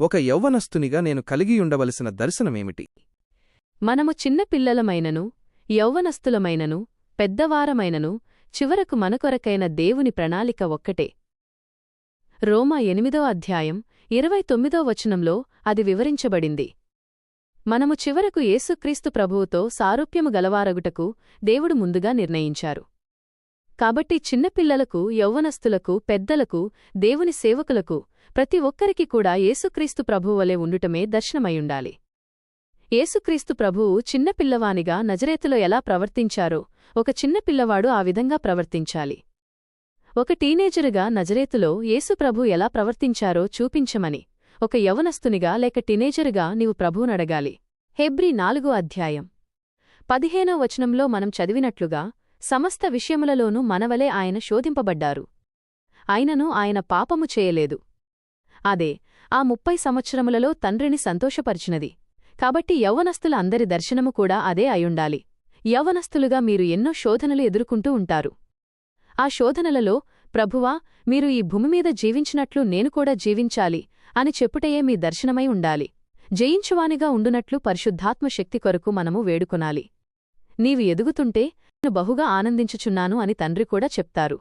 ఒక యౌవనస్తునిగా నేను కలిగియుండవలసిన దర్శనమేమిటి? మనము చిన్నపిల్లలమైనను యౌవనస్తులమైనను పెద్దవారమైనను చివరకు మనకొరకైన దేవుని ప్రణాళిక ఒక్కటే. రోమా ఎనిమిదో అధ్యాయం ఇరవై తొమ్మిదో వచనంలో అది వివరించబడింది. మనము చివరకు యేసుక్రీస్తు ప్రభువుతో సారూప్యము గలవారగుటకు దేవుడు ముందుగా నిర్ణయించారు. కాబట్టి చిన్నపిల్లలకు యౌవనస్తులకు పెద్దలకు దేవుని సేవకులకు ప్రతి ఒక్కరికి కూడా యేసుక్రీస్తు ప్రభువువలే ఉండుటమే దర్శనమయుండాలి యేసుక్రీస్తు ప్రభువు చిన్నపిల్లవానిగా నజరేతులో ఎలా ప్రవర్తించారో ఒక చిన్నపిల్లవాడు ఆ విధంగా ప్రవర్తించాలి. ఒక టీనేజరుగా నజరేతులో యేసు ఎలా ప్రవర్తించారో చూపించమని ఒక యవనస్తునిగా లేక టీనేజరుగా నీవు ప్రభువునడగాలి హెబ్రి నాలుగో అధ్యాయం. పదిహేనో వచనంలో మనం చదివినట్లుగా సమస్త విషయములలోనూ మనవలే ఆయన శోధింపబడ్డారు. అయినను ఆయన పాపము చేయలేదు. అదే ఆ ముప్పై సంవత్సరములలో తండ్రిని సంతోషపరిచినది. కాబట్టి యవ్వనస్తుల అందరి దర్శనము కూడా అదే అయుండాలి యవ్వనస్తులుగా మీరు ఎన్నో శోధనలు ఎదుర్కొంటూ ఉంటారు. ఆ శోధనలలో ప్రభువా మీరు ఈ భూమిమీద జీవించినట్లు నేను కూడా జీవించాలి అని చెప్పుటయే మీ దర్శనమై ఉండాలి. జయించువానిగా ఉండునట్లు పరిశుద్ధాత్మ శక్తి కొరకు మనము వేడుకొనాలి. నీవు ఎదుగుతుంటే బహుగా ఆనందించుచున్నాను అని తండ్రి కూడా చెప్తారు.